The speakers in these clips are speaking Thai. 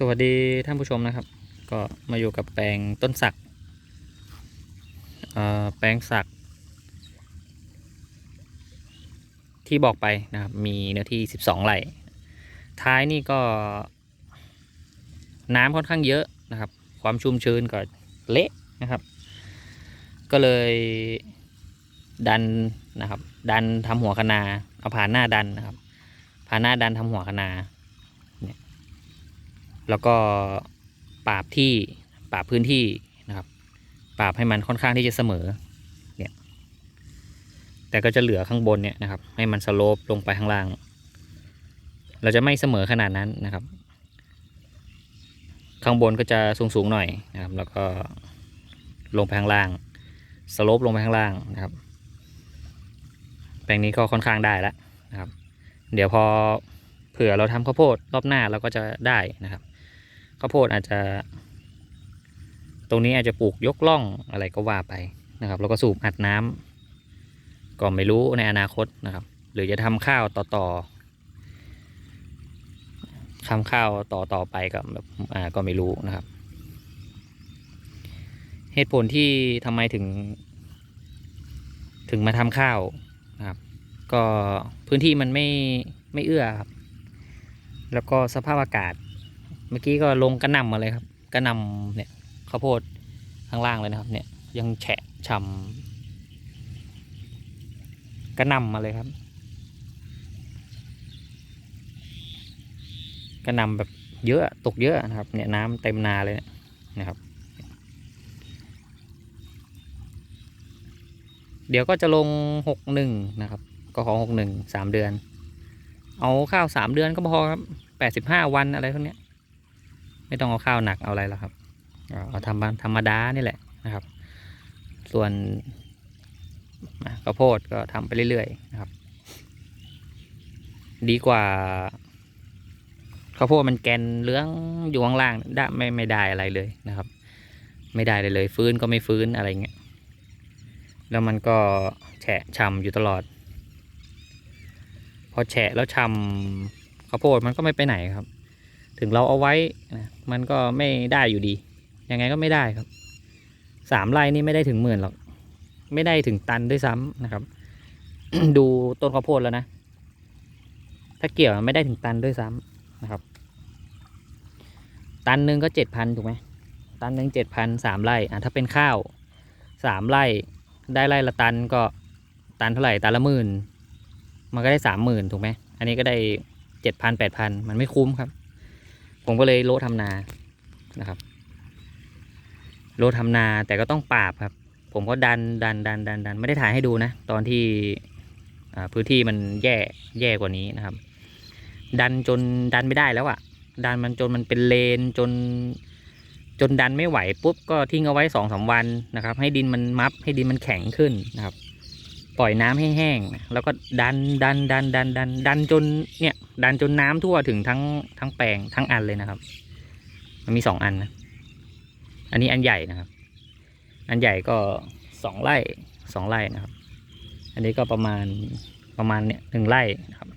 สวัสดีท่านผู้ชมนะครับ ก็มาอยู่กับแปลงต้นสักแปลงสัก ที่บอกไปนะครับ มีเนื้อที่ 12 ไร่ท้ายนี่ก็ น้ำค่อนข้างเยอะนะครับ ความชุ่มชื้นก็เละนะครับ ก็เลยดันนะครับ ดันทำหัวคนา เอาผ่านหน้าดันนะครับผ่านหน้าดันทำหัวคนา แล้วก็ปราบที่ปราบพื้นที่นะครับปราบให้มันค่อนข้างที่จะเสมอเนี่ยแต่ก็จะเหลือข้างบนเนี่ยนะครับ ให้มันสโลปลงไปข้างล่าง เราจะไม่เสมอขนาดนั้นนะครับ ข้างบนก็จะสูงสูงๆหน่อยนะครับ แล้วก็ลงไปข้างล่างสโลปลงไปข้างล่างนะครับ แปลงนี้ก็ค่อนข้างได้แล้วนะครับ เดี๋ยวพอเผื่อเราทำข้าวโพดรอบหน้าเราก็จะได้นะครับ ข้าวโพดอาจจะ ตรงนี้อาจจะปลูกยกล่องอะไรก็ว่าไปนะครับ แล้วก็สูบอัดน้ำก็ไม่รู้ในอนาคตนะครับ หรือจะทำข้าวต่อต่อทำข้าวต่อต่อไปก็แบบอ่าก็ไม่รู้นะครับ เหตุผลที่ทำไมถึง ถึงมาทำข้าวนะครับ ก็พื้นที่มันไม่ไม่เอื้อครับ แล้วก็สภาพอากาศ เมื่อกี้ก็ลงกระนำมาเลยครับกระนำเนี่ยข้าวโพดข้างล่างเลยนะครับ เนี่ยยังแฉะช่ำกระนำมาเลยครับกระนำแบบเยอะตกเยอะนะครับ เนี่ยน้ำเต็มนาเลยนะครับ เดี๋ยวก็จะลงหกหนึ่งนะครับ ก็ของหกหนึ่งสามเดือน เอาข้าวสามเดือนก็พอครับแปดสิบห้าวันอะไรพวกเนี้ย ไม่ต้องเอาข้าวหนักเอาอะไรแล้วครับเอาเอาทำธรรมดานี่แหละนะครับ ส่วนข้าวโพดก็ทำไปเรื่อยๆนะครับ ดีกว่าข้าวโพดมันแกนเหลื้องอยู่ข้างล่างได้ไม่ไม่ได้อะไรเลยนะครับ ไม่ได้เลยเลย ฟื้นก็ไม่ฟื้นอะไรเงี้ยแล้วมันก็แฉะช่ำอยู่ตลอด พอแฉะแล้วช่ำข้าวโพดมันก็ไม่ไปไหนครับ ถึงเราเอาไว้นะมันก็ไม่ได้อยู่ดี ยังไงก็ไม่ได้ครับสามไร่นี่ไม่ได้ถึงหมื่นหรอก ไม่ได้ถึงตันด้วยซ้ำนะครับ ดูต้นข้าวโพดแล้วนะ ถ้าเกี่ยวไม่ได้ถึงตันด้วยซ้ำนะครับ ตันหนึ่งก็เจ็ดพันถูกไหมตันหนึ่งเจ็ดพันสามไร่อะถ้าเป็นข้าวสามไร่ได้ไร่ละตันก็ตันเท่าไหร่ตันละหมื่นมันก็ได้สามหมื่นถูกไหมอันนี้ก็ได้เจ็ดพันแปดพันมันไม่คุ้มครับ ผมก็เลยโลดทำนานะครับ โลดทำนาแต่ก็ต้องปราบครับ ผมก็ดันดันดันดันดันไม่ได้ถ่ายให้ดูนะ ตอนที่พื้นที่มันแย่แย่กว่านี้นะครับ ดันจนดันไม่ได้แล้วอะ่ะ ดันมันจนมันเป็นเลนจน จนดันไม่ไหวปุ๊บก็ทิ้งเอาไว้สองสามวันนะครับ ให้ดินมันมับให้ดินมันแข็งขึ้นนะครับ ปล่อยน้ำให้แห้งแล้วก็ดันดันดันดันดันดันจนเนี่ย ดันจนน้ำทั่วถึงทั้งทั้งแปลงทั้งอันเลยนะครับ มันมีสองอันนะอันนี้อันใหญ่นะครับ อันใหญ่ก็สองไร่สองไร่นะครับ อันนี้ก็ประมาณประมาณเนี่ยหนึ่งไร่นะครับ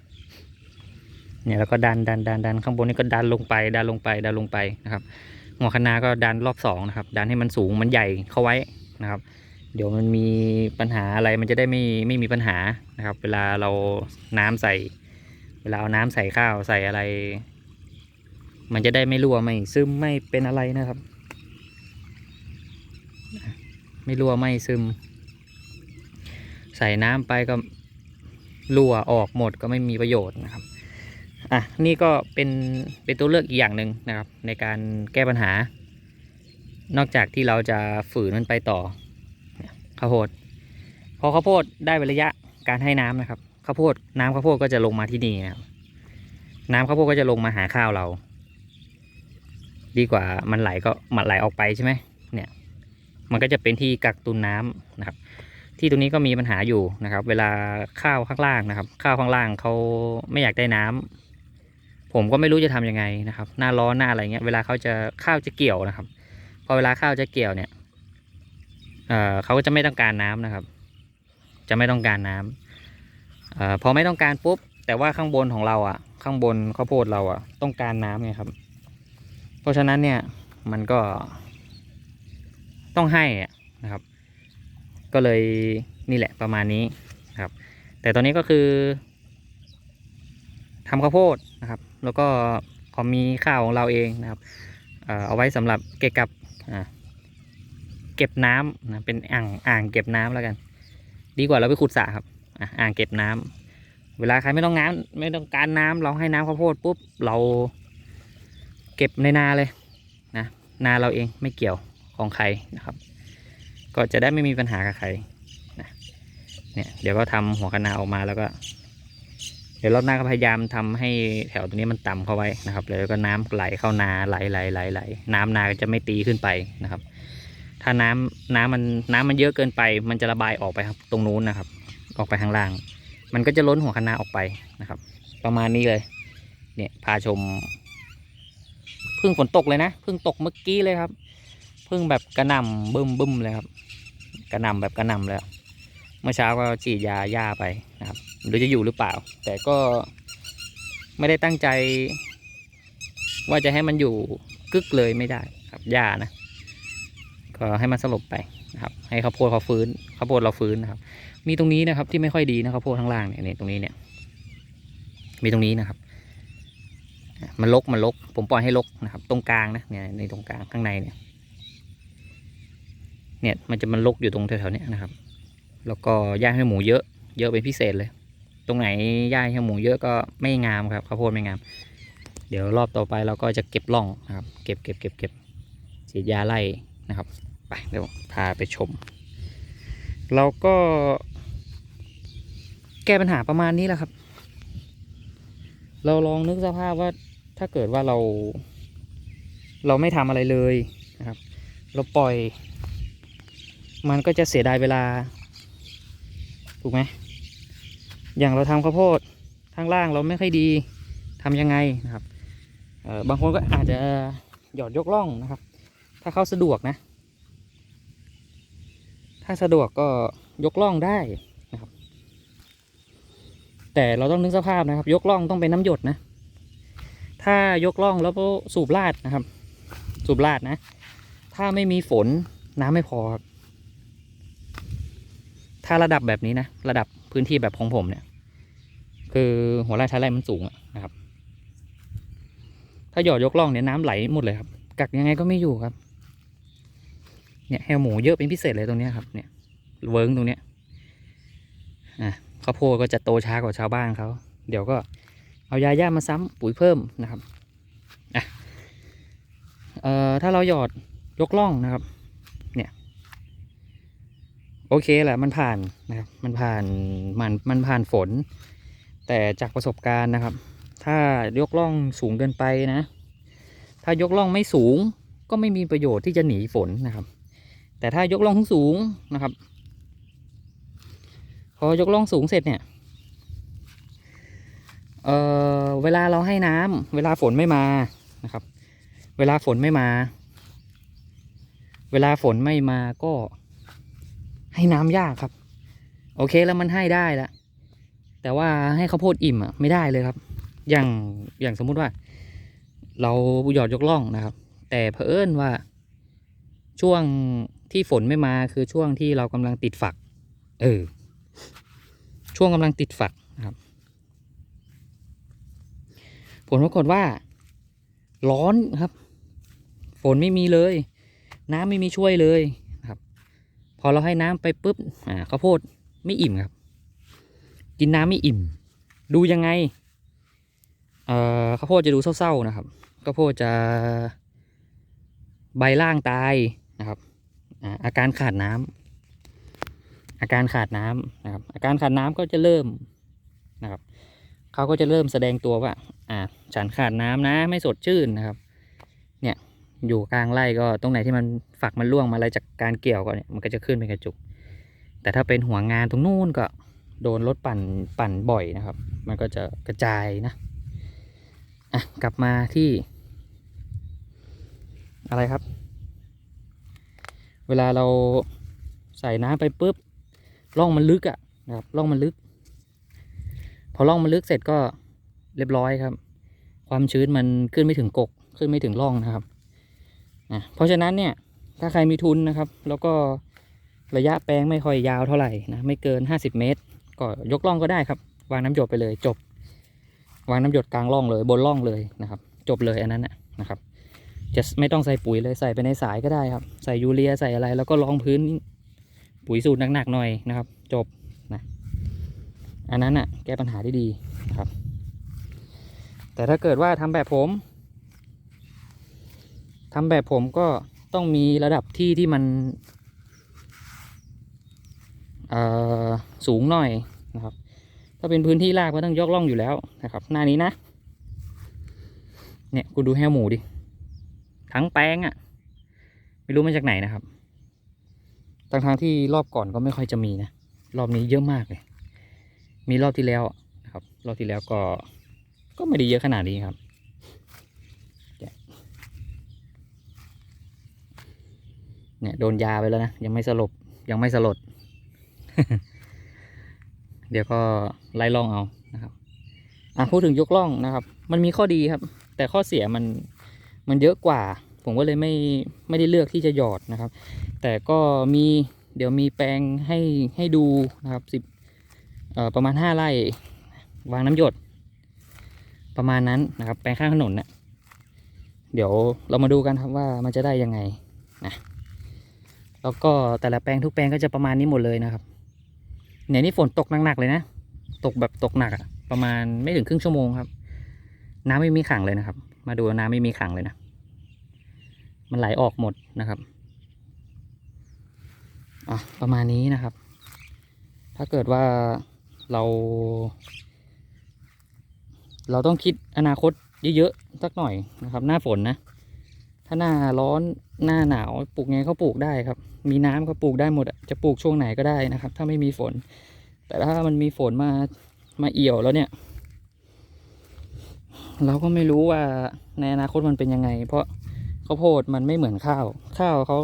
เนี่ยแล้วก็ดันดันดันดันข้างบนนี่ก็ดันลงไป ดันลงไปดันลงไปนะครับหัวคะนาก็ดันรอบสองนะครับ ดันให้มันสูงมันใหญ่เข้าไว้นะครับ เดี๋ยวมันมีปัญหาอะไรมันจะได้ไม่ไม่มีปัญหานะครับ เวลาเราน้ำใส่ เวลาเอาน้ำใส่ข้าวใส่อะไร มันจะได้ไม่รั่วไม่ซึมไม่เป็นอะไรนะครับ ไม่รั่วไม่ซึม ใส่น้ำไปก็รั่วออกหมดก็ไม่มีประโยชน์นะครับอะนี่ก็เป็นเป็นตัวเลือกอีกอย่างหนึ่งนะครับ ในการแก้ปัญหา นอกจากที่เราจะฝืนมันไปต่อ ข้าวโพด พอข้าวโพดได้ระยะการให้น้ำนะครับข้าวโพดน้ำข้าวโพดก็จะลงมาที่นี่นะครับน้ำข้าวโพดก็จะลงมาหาข้าวเรา ดีกว่ามันไหลก็มันไหลออกไปใช่ไหมเนี่ย มันก็จะเป็นที่กักตุนน้ำนะครับ ที่ตรงนี้ก็มีปัญหาอยู่นะครับ เวลาข้าวข้างล่างนะครับ ข้าวข้างล่างเขาไม่อยากได้น้ำผมก็ไม่รู้จะทำยังไงนะครับ หน้าร้อนหน้าอะไรเงี้ยเวลาเขาจะข้าวจะเกี่ยวนะครับ พอเวลาข้าวจะเกี่ยวเนี่ย เอ่อเขาก็จะไม่ต้องการน้ำนะครับ จะไม่ต้องการน้ำเอ่อพอไม่ต้องการปุ๊บ แต่ว่าข้างบนของเราอะ ข้างบนข้าวโพดเราอะ ต้องการน้ำไงครับ เพราะฉะนั้นเนี่ยมันก็ต้องให้นะครับ ก็เลยนี่แหละประมาณนี้นะครับ แต่ตอนนี้ก็คือทำข้าวโพดนะครับ แล้วก็พอมีข้าวของเราเองนะครับ เอ่อเอาไว้สำหรับเก็บกับอ่า เก็บน้ำนะเป็นอ่างอ่างเก็บน้ำแล้วกัน ดีกว่าเราไปขุดสระครับอ่างเก็บน้ำเวลาใครไม่ต้องน้ำไม่ต้องการน้ำเราให้น้ำข้าวโพดปุ๊บเราเก็บในนาเลยนะนาเราเองไม่เกี่ยวของใครนะครับ ก็จะได้ไม่มีปัญหากับใครนะเนี่ยเดี๋ยวก็ทำหัวคะนาออกมาแล้วก็ เดี๋ยวรอบหน้าก็พยายามทำให้แถวตรงนี้มันต่ำเข้าไว้นะครับแล้วก็น้ำไหลเข้านาไหลไหลไหลไหลน้ำนาก็จะไม่ตีขึ้นไปนะครับ ถ้าน้ำน้ำมันน้ำมันเยอะเกินไป มันจะระบายออกไปครับตรงนู้นนะครับ ออกไปข้างล่าง มันก็จะล้นหัวคะนาออกไปนะครับ ประมาณนี้เลย เนี่ยพาชมพิ่งฝนตกเลยนะพิ่งตกเมื่อกี้เลยครับพิ่งแบบกระหน่ำบึ้มบึ้มเลยครับ กระหน่ำแบบกระหน่ำเลยครับเมื่อเช้าก็ฉีดยาหญ้าไปนะครับหรือจะอยู่หรือเปล่า แต่ก็ไม่ได้ตั้งใจ ว่าจะให้มันอยู่กึกเลยไม่ได้ครับหญ้านะ ก็ให้มันสลบไปนะครับ ให้ข้าวโพดเขาฟื้นข้าวโพดเราฟื้นนะครับ มีตรงนี้นะครับที่ไม่ค่อยดีนะข้าวโพดข้างล่างเนี่ยตรงนี้เนี่ย มีตรงนี้นะครับ มันลกมันลก ผมปล่อยให้ลกนะครับ ตรงกลางนะเนี่ยในตรงกลางข้างในเนี่ย เนี่ยมันจะมันลกอยู่ตรงแถวๆนี้นะครับ แล้วก็ย่าให้หมูเยอะ เยอะเป็นพิเศษเลย ตรงไหนย่าให้หมูเยอะก็ไม่งามครับข้าวโพดไม่งาม เดี๋ยวรอบต่อไปเราก็จะเก็บร่องนะครับ เก็บเก็บเก็บเก็บฉีดยาไล่นะครับ ไปเดี๋ยวพาไปชม เราก็แก้ปัญหาประมาณนี้แหละครับ เราลองนึกสภาพว่าถ้าเกิดว่าเรา เราไม่ทำอะไรเลยนะครับ เราปล่อย มันก็จะเสียดายเวลา ถูกไหมอย่างเราทำข้าวโพดข้างล่างเราไม่ค่อยดีทำยังไงนะครับบางคนก็อาจจะหยอดยกล่องนะครับ ถ้าเขาสะดวกนะ ถ้าสะดวกก็ยกล่องได้นะครับ แต่เราต้องนึกสภาพนะครับ ยกล่องต้องเป็นน้ำหยดนะ ถ้ายกล่องแล้วก็สูบลาดนะครับ สูบลาดนะ ถ้าไม่มีฝนน้ำไม่พอครับ ถ้าระดับแบบนี้นะ ระดับพื้นที่แบบของผมเนี่ย คือหัวไร่ท้ายไร่มันสูงอะนะครับ ถ้าหยอดยกล่องเนี่ยน้ำไหลหมดเลยครับ กักยังไงก็ไม่อยู่ครับ เนี่ยแฮวหมูเยอะเป็นพิเศษเลยตรงนี้ครับเนี่ยเวิร์งตรงเนี้ยอะข้าวโพดก็จะโตช้ากว่าชาวบ้านเขาเดี๋ยวก็เอายาย่ามาซ้ำปุ๋ยเพิ่มนะครับอะเอ่อถ้าเราหยอดยกล่องนะครับ เนี่ยโอเคแหละมันผ่านนะครับมันผ่านมันมันผ่านฝน แต่จากประสบการณ์นะครับ ถ้ายกล่องสูงเกินไปนะ ถ้ายกล่องไม่สูงก็ไม่มีประโยชน์ที่จะหนีฝนนะครับ แต่ถ้ายกล่องสูงนะครับ พอยกล่องสูงเสร็จเนี่ยเออเวลาเราให้น้ำเวลาฝนไม่มานะครับ เวลาฝนไม่มา เวลาฝนไม่มาก็ให้น้ำยากครับ โอเคแล้วมันให้ได้แล้วแต่ว่าให้ข้าวโพดอิ่มอะไม่ได้เลยครับ อย่างอย่างสมมุติว่า เราหยอดยกล่องนะครับ แต่เผอิญว่าช่วง ที่ฝนไม่มาคือช่วงที่เรากำลังติดฝัก เออ ช่วงกำลังติดฝักนะครับ ผลปรากฏว่า ร้อนครับ ฝนไม่มีเลย น้ำไม่มีช่วยเลยนะครับ พอเราให้น้ำไปปุ๊บ อ่าข้าวโพดไม่อิ่มครับ กินน้ำไม่อิ่ม ดูยังไง เอ่อข้าวโพดจะดูเศร้าๆนะครับข้าวโพดจะใบล่างตายนะครับ อาการขาดน้ำอาการขาดน้ำนะครับ อาการขาดน้ำก็จะเริ่มนะครับเขาก็จะเริ่มแสดงตัวว่า อ่า ฉันขาดน้ำนะ ไม่สดชื่นนะครับ เนี่ยอยู่กลางไร่ก็ตรงไหนที่มันฝักมันร่วงมาอะไรจากการเกี่ยวก็เนี่ยมันก็จะขึ้นเป็นกระจุก แต่ถ้าเป็นหัวงานตรงนู้นก็โดนรถปั่นปั่นบ่อยนะครับ มันก็จะกระจายนะอะกลับมาที่ อะไรครับ เวลาเราใส่น้ำไปปุ๊บร่องมันลึกอะนะครับร่องมันลึก พอร่องมันลึกเสร็จก็เรียบร้อยครับ ความชื้นมันขึ้นไม่ถึงกกขึ้นไม่ถึงร่องนะครับอะเพราะฉะนั้นเนี่ยถ้าใครมีทุนนะครับ แล้วก็ระยะแปลงไม่ค่อยยาวเท่าไหร่นะไม่เกิน 50 เมตร ก็ยกร่องก็ได้ครับ วางน้ำหยดไปเลยจบ วางน้ำหยดกลางร่องเลยบนร่องเลยนะครับ จบเลยอันนั้นนะนะครับ จะไม่ต้องใส่ปุ๋ยเลยใส่ไปในสายก็ได้ครับ ใส่ยูเรียใส่อะไร แล้วก็รองพื้นปุ๋ยสูตรหนักๆหน่อยนะครับ จบนะอันนั้นอะ แก้ปัญหาได้ดีนะครับ แต่ถ้าเกิดว่าทำแบบผมทำแบบผมก็ต้องมีระดับที่ที่มันสูงหน่อยนะครับ ถ้าเป็นพื้นที่รากก็ต้องยกล่องอยู่แล้วนะครับ หน้านี้นะ เนี่ยคุณดูแห้วหมูดิ ทั้งแป้งอะ่ะ ไม่รู้มาจากไหนนะครับทั้งทางที่รอบก่อนก็ไม่ค่อยจะมีนะ รอบนี้เยอะมากเลย มีรอบที่แล้วนะครับ รอบที่แล้วก็ ก็ไม่ได้เยอะขนาดนี้ครับ เนี่ยเนี่ยโดนยาไปแล้วนะ ยังไม่สลบ ยังไม่สลด เดี๋ยวก็ไล่ล่องเอานะครับ อะพูดถึงยกล่องนะครับ มันมีข้อดีครับ แต่ข้อเสียมัน มันเยอะกว่า ผมก็เลยไม่ไม่ได้เลือกที่จะหยอดนะครับ แต่ก็มีเดี๋ยวมีแปลงให้ให้ดูนะครับสิบประมาณห้าไร่วางน้ำหยด ประมาณนั้นนะครับ แปลงข้างถนนน่ะเดี๋ยวเรามาดูกันครับว่ามันจะได้ยังไงนะแล้วก็แต่ละแปลงทุกแปลงก็จะประมาณนี้หมดเลยนะครับเนี่ยนี่ฝนตกหนักๆเลยนะ ตกแบบตกหนักอะประมาณไม่ถึงครึ่งชั่วโมงครับ น้ำไม่มีขังเลยนะครับ มาดูน้ำไม่มีขังเลยนะ มันไหลออกหมดนะครับอะประมาณนี้นะครับ ถ้าเกิดว่าเราเราต้องคิดอนาคตเยอะๆ สักหน่อยนะครับ หน้าฝนนะ ถ้าหน้าร้อนหน้าหนาวปลูกไงก็ปลูกได้ครับ มีน้ำก็ปลูกได้หมดจะปลูกช่วงไหนก็ได้นะครับ ถ้าไม่มีฝน แต่ถ้ามันมีฝนมามาเอี่ยวแล้วเนี่ย เราก็ไม่รู้ว่าในอนาคตมันเป็นยังไง เพราะ ข้าวโพดมันไม่เหมือนข้าว ข้าวเขา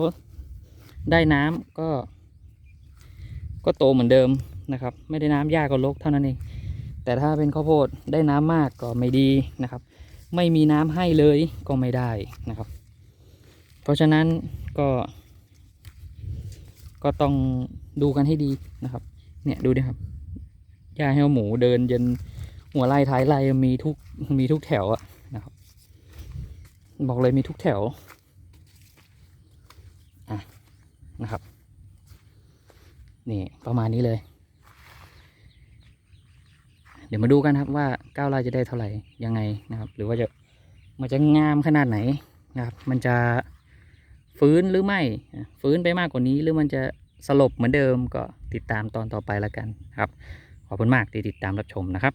ได้น้ำก็ ก็โตเหมือนเดิมนะครับ ไม่ได้น้ำยากก็ลกเท่านั้นเอง แต่ถ้าเป็นข้าวโพดได้น้ำมากก็ไม่ดีนะครับ ไม่มีน้ำให้เลยก็ไม่ได้นะครับ เพราะฉะนั้นก็ ก็ต้องดูกันให้ดีนะครับ เนี่ยดูดิครับหญ้าให้หมูเดินจนหัวไร่ท้ายไร่มีทุกมีทุกแถวอะ บอกเลยมีทุกแถวอะนะครับ นี่ประมาณนี้เลย เดี๋ยวมาดูกันครับว่าก้าวไร่จะได้เท่าไหร่ยังไงนะครับ หรือว่าจะมันจะงามขนาดไหนนะครับ มันจะฟื้นหรือไม่ ฟื้นไปมากกว่านี้หรือมันจะสลบเหมือนเดิมก็ติดตามตอนต่อไปแล้วกันครับ ขอบคุณมากที่ติดตามรับชมนะครับ